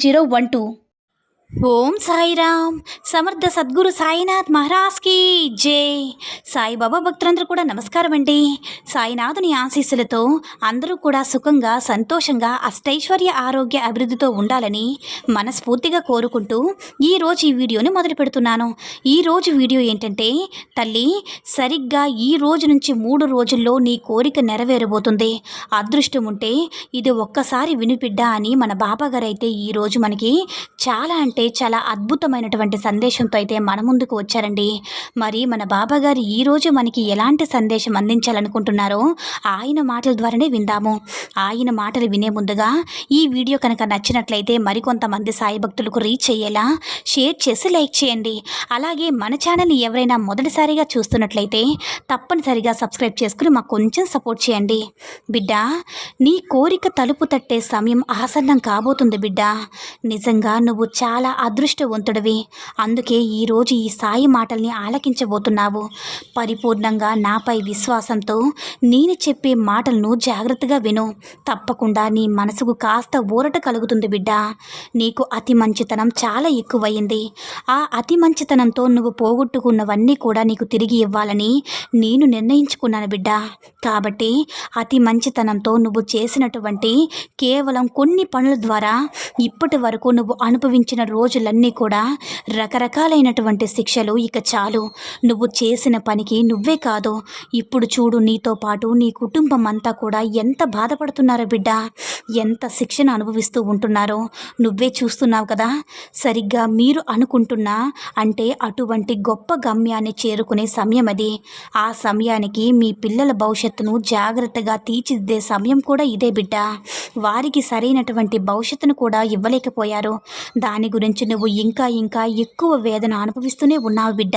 zero one two Om Sairam. Samarth Sadguru Sainath మహారాజ్కి జై. సాయిబాబా భక్తులందరూ కూడా నమస్కారం అండి. సాయినాథుని ఆశీస్సులతో అందరూ కూడా సుఖంగా సంతోషంగా అష్టైశ్వర్య ఆరోగ్య అభివృద్ధితో ఉండాలని మనస్ఫూర్తిగా కోరుకుంటూ ఈరోజు ఈ వీడియోని మొదలు పెడుతున్నాను. ఈరోజు వీడియో ఏంటంటే తల్లి సరిగ్గా ఈ రోజు నుంచి మూడు రోజుల్లో నీ కోరిక నెరవేరబోతుంది. అదృష్టం ఉంటే ఇది ఒక్కసారి వినిపిడ్డా అని మన బాబాగారు అయితే ఈరోజు మనకి చాలా అంటే చాలా అద్భుతమైనటువంటి సందేశంతో అయితే మన ముందుకు వచ్చారండి. మరి మన బాబాగారు ఈరోజు మనకి ఎలాంటి సందేశం అందించాలనుకుంటున్నారో ఆయన మాటల ద్వారానే విందాము. ఆయన మాటలు వినే ముందుగా ఈ వీడియో కనుక నచ్చినట్లయితే మరికొంతమంది సాయి భక్తులకు రీచ్ అయ్యేలా షేర్ చేసి లైక్ చేయండి. అలాగే మన ఛానల్ని ఎవరైనా మొదటిసారిగా చూస్తున్నట్లయితే తప్పనిసరిగా సబ్స్క్రైబ్ చేసుకుని మాకు కొంచెం సపోర్ట్ చేయండి. బిడ్డ నీ కోరిక తలుపు తట్టే సమయం ఆసన్నం కాబోతుంది బిడ్డ. నిజంగా నువ్వు చాలా అదృష్టవంతుడివి. అందుకే ఈరోజు ఈ సాయి మాటల్ని ఆలకించబోతున్నావు. పరిపూర్ణంగా నాపై విశ్వాసంతో నేను చెప్పే మాటలను జాగ్రత్తగా విను. తప్పకుండా నీ మనసుకు కాస్త ఊరట కలుగుతుంది బిడ్డ. నీకు అతి మంచితనం చాలా ఎక్కువయింది ఆ అతి మంచితనంతో నువ్వు పోగొట్టుకున్నవన్నీ కూడా నీకు తిరిగి ఇవ్వాలని నేను నిర్ణయించుకున్నాను బిడ్డ. కాబట్టి అతి మంచితనంతో నువ్వు చేసినటువంటి కేవలం కొన్ని పనుల ద్వారా ఇప్పటి వరకు నువ్వు అనుభవించిన రోజులన్నీ కూడా రకరకాలైనటువంటి శిక్షలు ఇక చాలు. నువ్వు చేసిన పనికి నువ్వే కాదు. ఇప్పుడు చూడు నీతో పాటు నీ కుటుంబం అంతా కూడా ఎంత బాధపడుతున్నారో బిడ్డ? ఎంత శిక్షణ అనుభవిస్తూ ఉంటున్నారో నువ్వే చూస్తున్నావు కదా. సరిగ్గా మీరు అనుకుంటున్నా అంటే అటువంటి గొప్ప గమ్యాన్ని చేరుకునే సమయం అది. ఆ సమయానికి మీ పిల్లల భవిష్యత్తును జాగ్రత్తగా తీర్చిదిద్దే సమయం కూడా ఇదే బిడ్డ. వారికి సరైనటువంటి భవిష్యత్తును కూడా ఇవ్వలేకపోయారు. దాని గురించి నువ్వు ఇంకా ఇంకా ఎక్కువ వేదన అనుభవిస్తూనే ఉన్నావు బిడ్డ.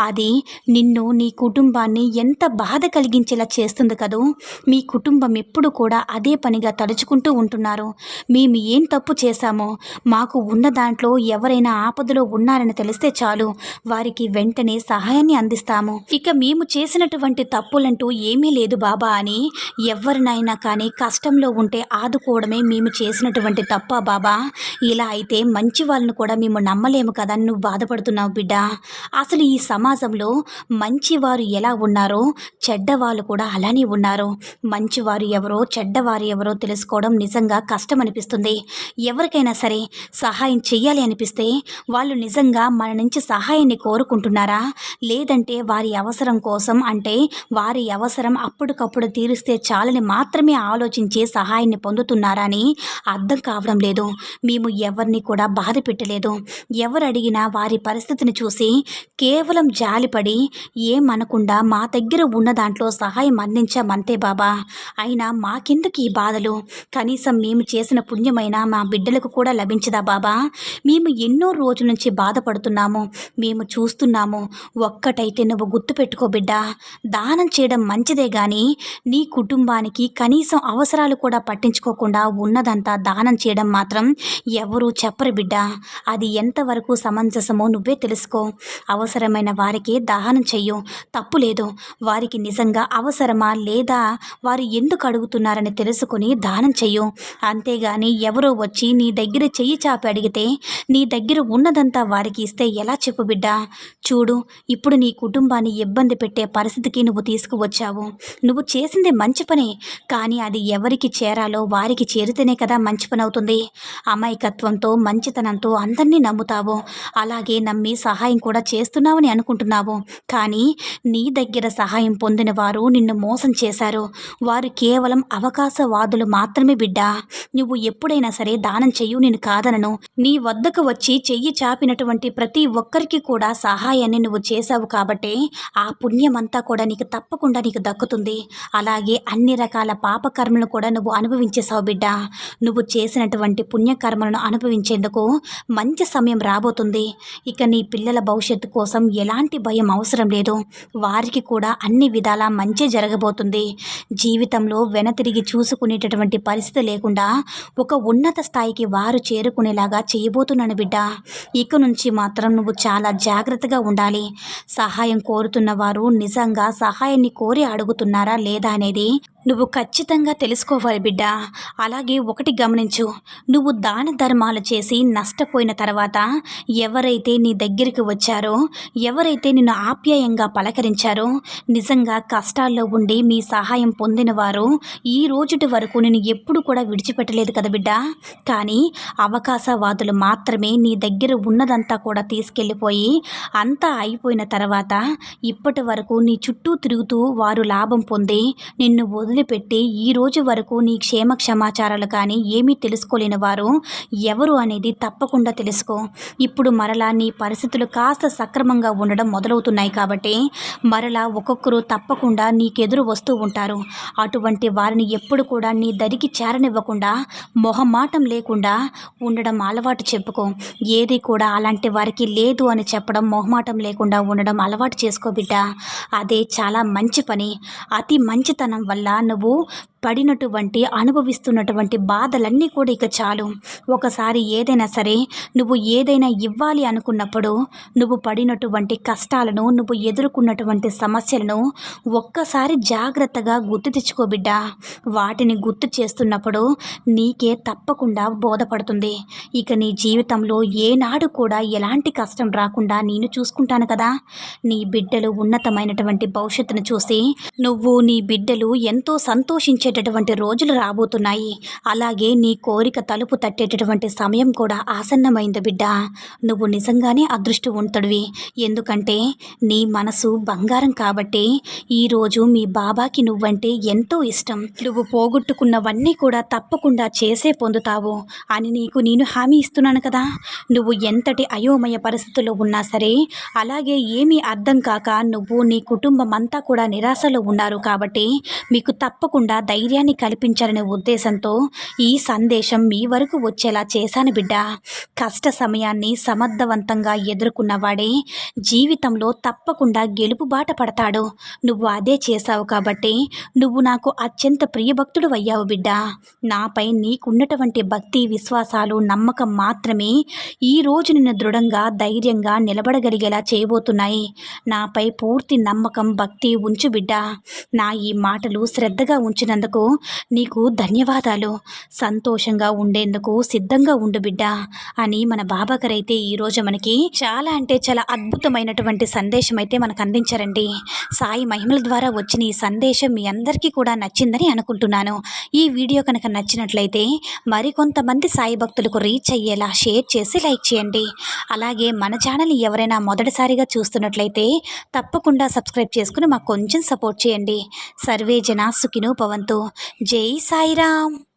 అది నిన్ను నీ కుటుంబాన్ని ఎంత బాధ కలిగించేలా చేస్తుంది కదూ. మీ కుటుంబం ఎప్పుడు కూడా అదే పనిగా తలుచుకుంటూ ఉంటున్నారు. మేము ఏం తప్పు చేశామో మాకు ఉన్న దాంట్లో ఎవరైనా ఆపదలో ఉన్నారని తెలిస్తే చాలు. వారికి వెంటనే సహాయాన్ని అందిస్తాము. ఇక మేము చేసినటువంటి తప్పులంటూ ఏమీ లేదు బాబా అని ఎవరినైనా కానీ కష్టంలో ఉంటే ఆదుకోవడమే మేము చేసినటువంటి తప్ప బాబా? ఇలా అయితే మంచి వాళ్ళను కూడా మేము నమ్మలేము కదా అని నువ్వు బాధపడుతున్నావు బిడ్డ. అసలు ఈ సమాజంలో మంచివారు ఎలా ఉన్నారో చెడ్డవాళ్ళు కూడా అలానే ఉన్నారు. మంచివారు ఎవరో చెడ్డవారు ఎవరో తెలుసుకోవడం నిజంగా కష్టం అనిపిస్తుంది. ఎవరికైనా సరే సహాయం చేయాలి అనిపిస్తే వాళ్ళు నిజంగా మన నుంచి సహాయాన్ని కోరుకుంటున్నారా? లేదంటే వారి అవసరం కోసం అంటే వారి అవసరం అప్పటికప్పుడు తీరిస్తే చాలని మాత్రమే ఆలోచించే సహాయాన్ని పొందుతున్నారా అని అర్థం కావడం లేదు. మేము ఎవరిని కూడా బాధ పెట్టలేదు ఎవరు అడిగినా వారి పరిస్థితిని చూసి కేవలం జాలిపడి ఏమనకుండా మా దగ్గర ఉన్న దాంట్లో సహాయం అందించామంతే బాబా. అయినా మాకెందుకు ఈ బాధలు? కనీసం మేము చేసిన పుణ్యమైన మా బిడ్డలకు కూడా లభించదా బాబా? మేము ఎన్నో రోజుల నుంచి బాధపడుతున్నాము. మేము చూస్తున్నాము. ఒక్కటైతే నువ్వు గుర్తుపెట్టుకో బిడ్డ. దానం చేయడం మంచిదే కానీ నీ కుటుంబానికి కనీసం అవసరాలు కూడా పట్టించుకోకుండా ఉన్నదంతా దానం చేయడం మాత్రం ఎవరూ చెప్పరు బిడ్డ. అది ఎంతవరకు సమంజసమో నువ్వే తెలుసుకో. అవసరమైన వారికి దహనం చెయ్యు. తప్పు లేదు. వారికి నిజంగా అవసరమా లేదా? వారు ఎందుకు అడుగుతున్నారని తెలుసుకొని దానం చెయ్యు. అంతేగాని ఎవరో వచ్చి నీ దగ్గర చెయ్యి చాపి అడిగితే నీ దగ్గర ఉన్నదంతా వారికి ఇస్తే ఎలా చెప్పు బిడ్డా? చూడు ఇప్పుడు నీ కుటుంబాన్ని ఇబ్బంది పెట్టే పరిస్థితికి నువ్వు తీసుకువచ్చావు. నువ్వు చేసింది మంచి పనే. కానీ అది ఎవరికి చేరాలో వారికి చేరితేనే కదా మంచి పని అవుతుంది అమాయకత్వంతో మంచితనం అంటూ అందరినీ నమ్ముతావు? అలాగే నమ్మి సహాయం కూడా చేస్తున్నావని అనుకుంటున్నావు? కానీ నీ దగ్గర సహాయం పొందిన వారు నిన్ను మోసం చేశారు. వారు కేవలం అవకాశవాదులు మాత్రమే బిడ్డ. నువ్వు ఎప్పుడైనా సరే దానం చెయ్యు నేను కాదనను. నీ వద్దకు వచ్చి చెయ్యి చాపినటువంటి ప్రతి ఒక్కరికి కూడా సహాయాన్ని నువ్వు చేశావు కాబట్టి ఆ పుణ్యమంతా కూడా నీకు తప్పకుండా నీకు దక్కుతుంది. అలాగే అన్ని రకాల పాపకర్మలను కూడా నువ్వు అనుభవించేశావు బిడ్డ. నువ్వు చేసినటువంటి పుణ్యకర్మలను అనుభవించేందుకు మంచి సమయం రాబోతుంది. ఇక నీ పిల్లల భవిష్యత్తు కోసం ఎలాంటి భయం అవసరం లేదు. వారికి కూడా అన్ని విధాలా మంచి జరగబోతుంది. జీవితంలో వెనతిరిగి చూసుకునేటటువంటి పరిస్థితి లేకుండా ఒక ఉన్నత స్థాయికి వారు చేరుకునేలాగా చేయబోతున్నాను బిడ్డ. ఇక నుంచి మాత్రం నువ్వు చాలా జాగ్రత్తగా ఉండాలి. సహాయం కోరుతున్న వారు నిజంగా సహాయాన్ని కోరి అడుగుతున్నారా లేదా అనేది నువ్వు ఖచ్చితంగా తెలుసుకోవాలి బిడ్డ. అలాగే ఒకటి గమనించు. నువ్వు దాన ధర్మాలు చేసి నష్టపోయిన తర్వాత ఎవరైతే నీ దగ్గరికి వచ్చారో ఎవరైతే నిన్ను ఆప్యాయంగా పలకరించారో నిజంగా కష్టాల్లో ఉండి మీ సహాయం పొందిన వారు ఈ రోజుటి వరకు నేను ఎప్పుడు కూడా విడిచిపెట్టలేదు కదా బిడ్డ. కానీ అవకాశవాదులు మాత్రమే నీ దగ్గర ఉన్నదంతా కూడా తీసుకెళ్ళిపోయి అంతా అయిపోయిన తర్వాత ఇప్పటి వరకు నీ చుట్టూ తిరుగుతూ వారు లాభం పొంది నిన్ను వదిలిపెట్టి ఈ రోజు వరకు నీ క్షేమ క్షమాచారాలు కానీ ఏమీ తెలుసుకోలేని వారు ఎవరు అనేది తప్పకుండా తెలుసుకో. ఇప్పుడు మరలా నీ పరిస్థితులు కాస్త సక్రమంగా ఉండడం మొదలవుతున్నాయి కాబట్టి మరలా ఒక్కొక్కరు తప్పకుండా నీకెదురు వస్తూ ఉంటారు. అటువంటి వారిని ఎప్పుడు కూడా నీ దరికి చేరనివ్వకుండా మొహమాటం లేకుండా ఉండడం అలవాటు చెప్పుకో. ఏది కూడా అలాంటి వారికి లేదు అని చెప్పడం మొహమాటం లేకుండా ఉండడం అలవాటు చేసుకో బిడ్డ. అదే చాలా మంచి పని. అతి మంచితనం వల్ల నువ్వు పడినటువంటి అనుభవిస్తున్నటువంటి బాధలన్నీ కూడా ఇక చాలు. ఒకసారి ఏదైనా సరే నువ్వు ఏదైనా ఇవ్వాలి అనుకున్నప్పుడు నువ్వు పడినటువంటి కష్టాలను నువ్వు ఎదుర్కొన్నటువంటి సమస్యలను ఒక్కసారి జాగ్రత్తగా గుర్తు తెచ్చుకోబిడ్డ వాటిని గుర్తు చేస్తున్నప్పుడు నీకే తప్పకుండా బోధపడుతుంది. ఇక నీ జీవితంలో ఏనాడు కూడా ఎలాంటి కష్టం రాకుండా నేను చూసుకుంటాను కదా. నీ బిడ్డలు ఉన్నతమైనటువంటి భవిష్యత్తును చూసి నువ్వు నీ బిడ్డలు ఎంతో సంతోషించేటటువంటి రోజులు రాబోతున్నాయి. అలాగే నీ కోరిక తలుపు తట్టేటటువంటి సమయం కూడా ఆసన్నమైంది బిడ్డ. నువ్వు నిజంగానే అదృష్టవంతుడివి. ఎందుకంటే నీ మనసు బంగారం కాబట్టి ఈరోజు మీ బాబాకి నువ్వంటే ఎంతో ఇష్టం. నువ్వు పోగొట్టుకున్నవన్నీ కూడా తప్పకుండా చేసే పొందుతావు అని నీకు నేను హామీ ఇస్తున్నాను కదా. నువ్వు ఎంతటి అయోమయ పరిస్థితుల్లో ఉన్నా సరే అలాగే ఏమీ అర్థం కాక నువ్వు నీ కుటుంబం అంతా కూడా నిరాశలో ఉన్నారు కాబట్టి మీకు తప్పకుండా ధైర్యాన్ని కల్పించాలనే ఉద్దేశంతో ఈ సందేశం మీ వరకు వచ్చేలా చేశాను బిడ్డ. కష్ట సమయాన్ని సమర్థవంతంగా ఎదుర్కొన్నవాడే జీవితంలో తప్పకుండా గెలుపు బాట పడతాడు. నువ్వు అదే చేశావు కాబట్టి నువ్వు నాకు అత్యంత ప్రియభక్తుడు అయ్యావు బిడ్డ. నాపై నీకున్నటువంటి భక్తి విశ్వాసాలు నమ్మకం మాత్రమే ఈ రోజు నిన్ను దృఢంగా ధైర్యంగా నిలబడగలిగేలా చేయబోతున్నాయి. నాపై పూర్తి నమ్మకం భక్తి ఉంచు బిడ్డ. నా ఈ మాటలు శ్రద్ధగా ఉంచినందుకు నీకు ధన్యవాదాలు. సంతోషంగా ఉండేందుకు సిద్ధంగా ఉండు బిడ్డ అని మన బాబాగారు అయితే ఈరోజు మనకి చాలా అంటే చాలా అద్భుతమైనటువంటి సందేశం అయితే మనకు అందించారండి. సాయి మహిమల ద్వారా వచ్చిన ఈ సందేశం మీ అందరికీ కూడా నచ్చిందని అనుకుంటున్నాను. ఈ వీడియో కనుక నచ్చినట్లయితే మరికొంతమంది సాయి భక్తులకు రీచ్ అయ్యేలా షేర్ చేసి లైక్ చేయండి. అలాగే మన ఛానల్ ఎవరైనా మొదటిసారిగా చూస్తున్నట్లయితే తప్పకుండా సబ్స్క్రైబ్ చేసుకుని మాకు కొంచెం సపోర్ట్ చేయండి. సర్వే జన సుఖినో భవంతు. జై సాయిరామ్.